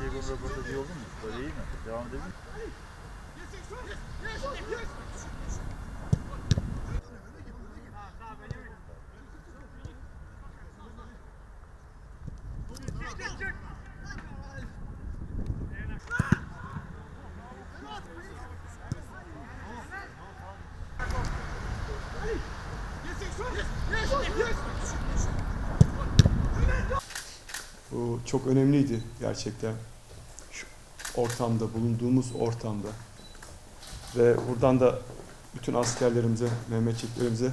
Diego'nun röportajı oldu mu? Böyle iyi mi? Devam edebilir misin? Çok önemliydi gerçekten. Şu ortamda, bulunduğumuz ortamda. Ve buradan da bütün askerlerimize, Mehmetçiklerimize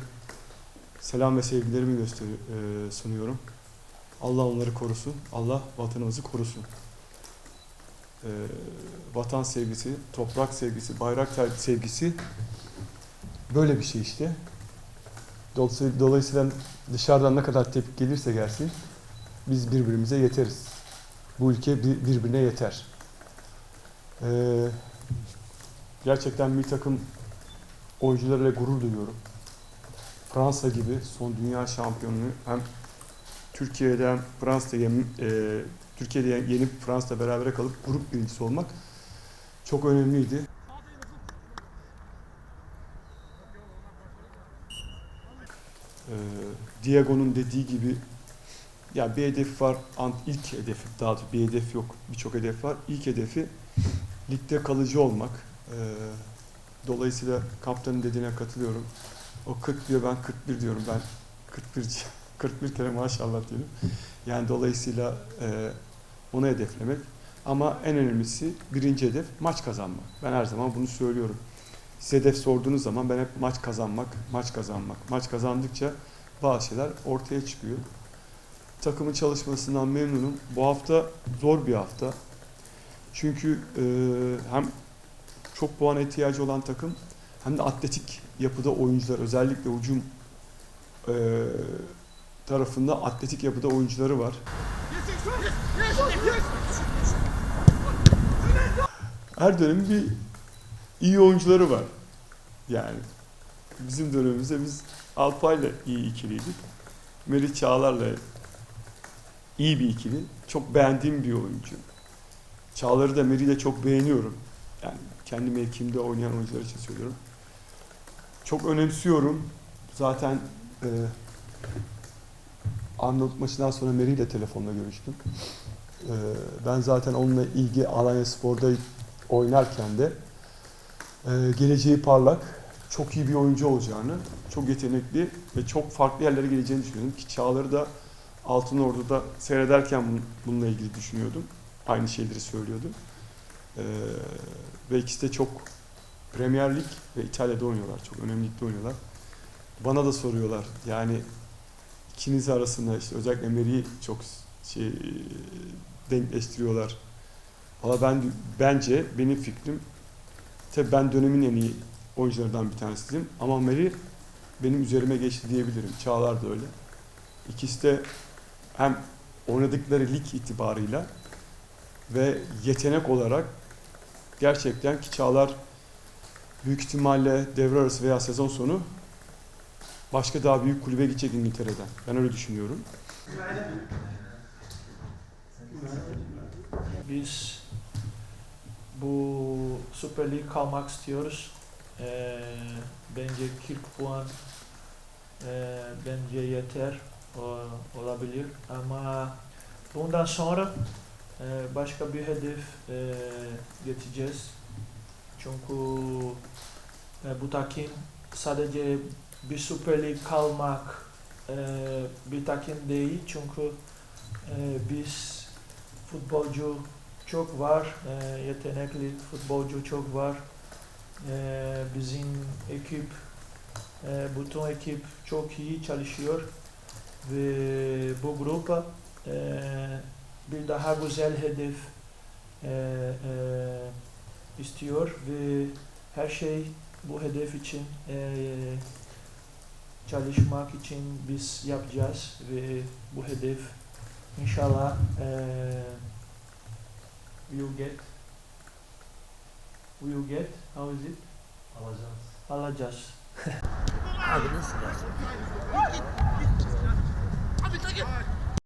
selam ve sevgilerimi göster e, sunuyorum. Allah onları korusun. Allah vatanımızı korusun. E, vatan sevgisi, toprak sevgisi, bayrak sevgisi böyle bir şey işte. Dolayısıyla, dışarıdan ne kadar tepki gelirse gelsin biz birbirimize yeteriz. Bu ülke bir- birbirine yeter. Ee, gerçekten bir takım oyuncularla gurur duyuyorum. Fransa gibi son dünya şampiyonluğu hem Türkiye'de hem Fransa'da e, Türkiye'de yenip Fransa'da beraber kalıp grup birincisi olmak çok önemliydi. Ee, Diego'nun dediği gibi ya bir hedef var, ant ilk hedefi, daha doğrusu bir hedef yok, birçok hedef var. İlk hedefi ligde kalıcı olmak. Ee, dolayısıyla kaptanın dediğine katılıyorum. O 40 diyor, ben 41 diyorum. Ben 41 41 kere maşallah diyelim. Yani dolayısıyla e, onu hedeflemek. Ama en önemlisi birinci hedef maç kazanmak. Ben her zaman bunu söylüyorum. Size hedef sorduğunuz zaman ben hep maç kazanmak, maç kazanmak. Maç kazandıkça bazı şeyler ortaya çıkıyor takımın çalışmasından memnunum. Bu hafta zor bir hafta. Çünkü e, hem çok puan ihtiyacı olan takım hem de atletik yapıda oyuncular özellikle hücum e, tarafında atletik yapıda oyuncuları var. Her dönemin bir iyi oyuncuları var. Yani bizim dönemimizde biz Alpay'la iyi ikiliydik. Melih Çağlar'la iyi bir ikili. Çok beğendiğim bir oyuncu. Çağlar'ı da Meri'yi de çok beğeniyorum. Yani kendi mevkimde oynayan oyuncular için söylüyorum. Çok önemsiyorum. Zaten e, Arnavut maçından sonra Meri ile telefonla görüştüm. E, ben zaten onunla ilgi Alanya Spor'da oynarken de e, geleceği parlak, çok iyi bir oyuncu olacağını, çok yetenekli ve çok farklı yerlere geleceğini düşünüyorum ki Çağlar'ı da Altın Ordu'da seyrederken bun- bununla ilgili düşünüyordum. Aynı şeyleri söylüyordum. Ee, ve ikisi de çok Premier Lig ve İtalya'da oynuyorlar. Çok önemli ligde oynuyorlar. Bana da soruyorlar. Yani ikiniz arasında işte özellikle Emery'i çok şey denkleştiriyorlar. Valla ben bence benim fikrim tabii ben dönemin en iyi oyuncularından bir tanesiydim. Ama Meri benim üzerime geçti diyebilirim. Çağlar da öyle. İkisi de hem oynadıkları lig itibarıyla ve yetenek olarak gerçekten ki Çağlar büyük ihtimalle devre arası veya sezon sonu başka daha büyük kulübe gidecek İngiltere'den. Ben öyle düşünüyorum. Biz bu Süper Lig kalmak istiyoruz. Ee, bence 40 puan e, bence yeter olabilir ama bundan sonra e, başka bir hedef e, geçeceğiz. Çünkü e, bu takım sadece bir Süper Lig kalmak bir takım değil çünkü biz futbolcu çok var, yetenekli futbolcu çok var. Bizim ekip, bütün ekip çok iyi çalışıyor ve bu grupa e, bir daha güzel hedef e, e, istiyor ve her şey bu hedef için e, çalışmak için biz yapacağız ve bu hedef inşallah e, we'll get we'll get how is it Alacağız. alacağız Abi nasıl? Abi takip.